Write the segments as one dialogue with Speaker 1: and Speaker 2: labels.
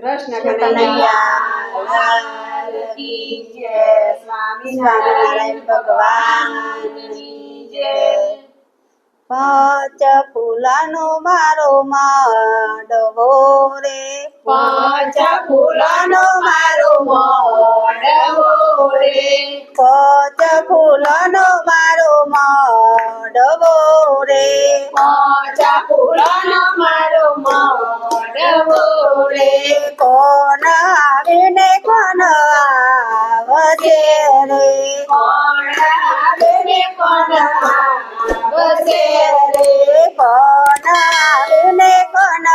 Speaker 1: કૃષ્ણ
Speaker 2: કનૈયા જય. સ્વામિનારાયણ ભગવાનની જય. પાંચ ફૂલાનો મારો માડવો રે
Speaker 1: પાંચ ફૂલનો મારો માડવો રે
Speaker 2: પાંચ ફૂલાનો મારો માડવો રે
Speaker 1: પાંચ ફૂલનો મારો મોઢવો રે
Speaker 2: કોણ આવીને કોણ આવશે રે?
Speaker 1: કોણ કોણ રે?
Speaker 2: કોણ આવીને કોણ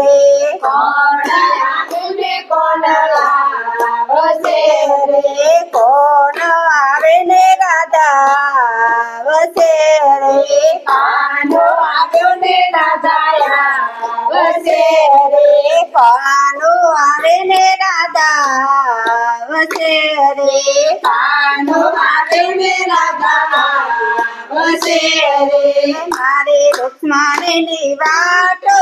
Speaker 2: રે?
Speaker 1: કોણ કોણ રે?
Speaker 2: કોણ આવીને રે?
Speaker 1: કાનો આવ્યો ને રાધાયા આવશે રે
Speaker 2: કાનો આવીને રાધા આવશે રે
Speaker 1: કાનો આવ્યો ને રાધા આવશે રે
Speaker 2: મારે રુક્ષ્મણીની વાટ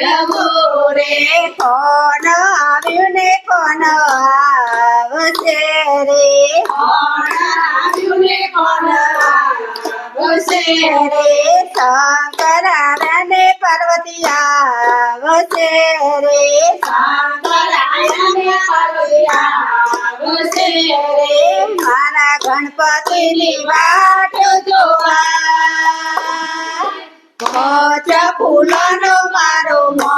Speaker 1: મોઢવો રે
Speaker 2: કોણ આવ્યું ને કોણ આવશે રે?
Speaker 1: કોણ આવ્યું ને કોણ આવશે રે?
Speaker 2: શંકર ને પાર્વતી આવશે રે.
Speaker 1: શંકર ને પાર્વતી આવશે રે.
Speaker 2: મારા ગણપતિ ની જોવા કોચ ફૂલનો મારો મોડવો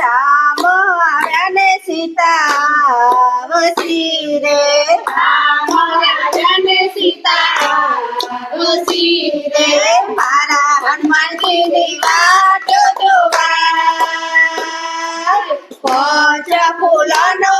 Speaker 2: રામ આવ્યા ને સીતા આવશી રે
Speaker 1: રામ રાજા ને સીતા આવશે
Speaker 2: રે મારા ફૂલનો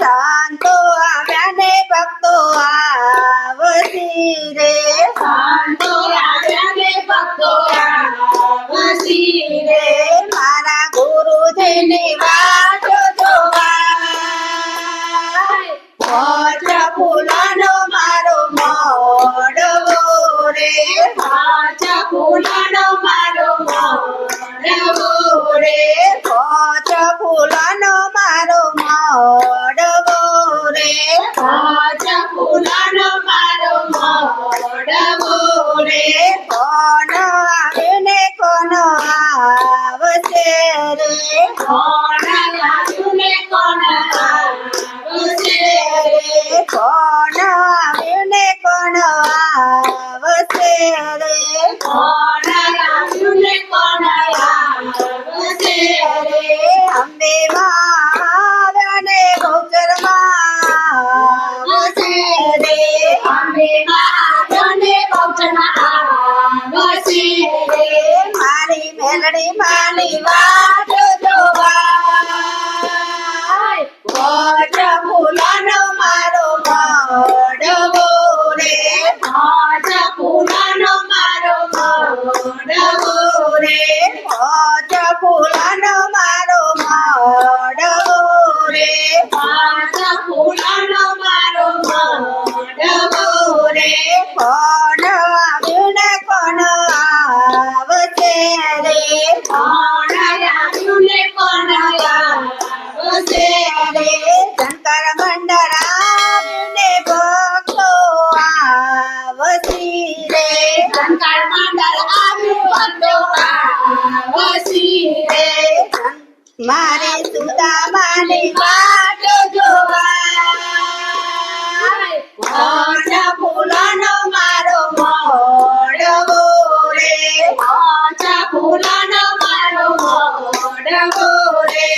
Speaker 2: શાંતો આવ્યા ને ભક્તો આવતી રે.
Speaker 1: શાંતો આવ્યા ને ભક્તો રે
Speaker 2: કોણ આવ્યું ને મારે સુદામાની વાટ જોવા ફૂલનો મારો મોડવો રે
Speaker 1: ફૂલનો મારો મોડવો રે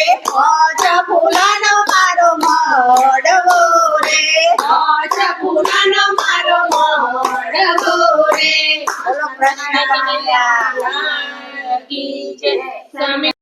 Speaker 2: ફૂલનો મારો મોડવો રે
Speaker 1: ફૂલનો મારો મોડવો રે
Speaker 2: કૃષ્ણ કનૈયા.
Speaker 1: કી જય. સ્વામી.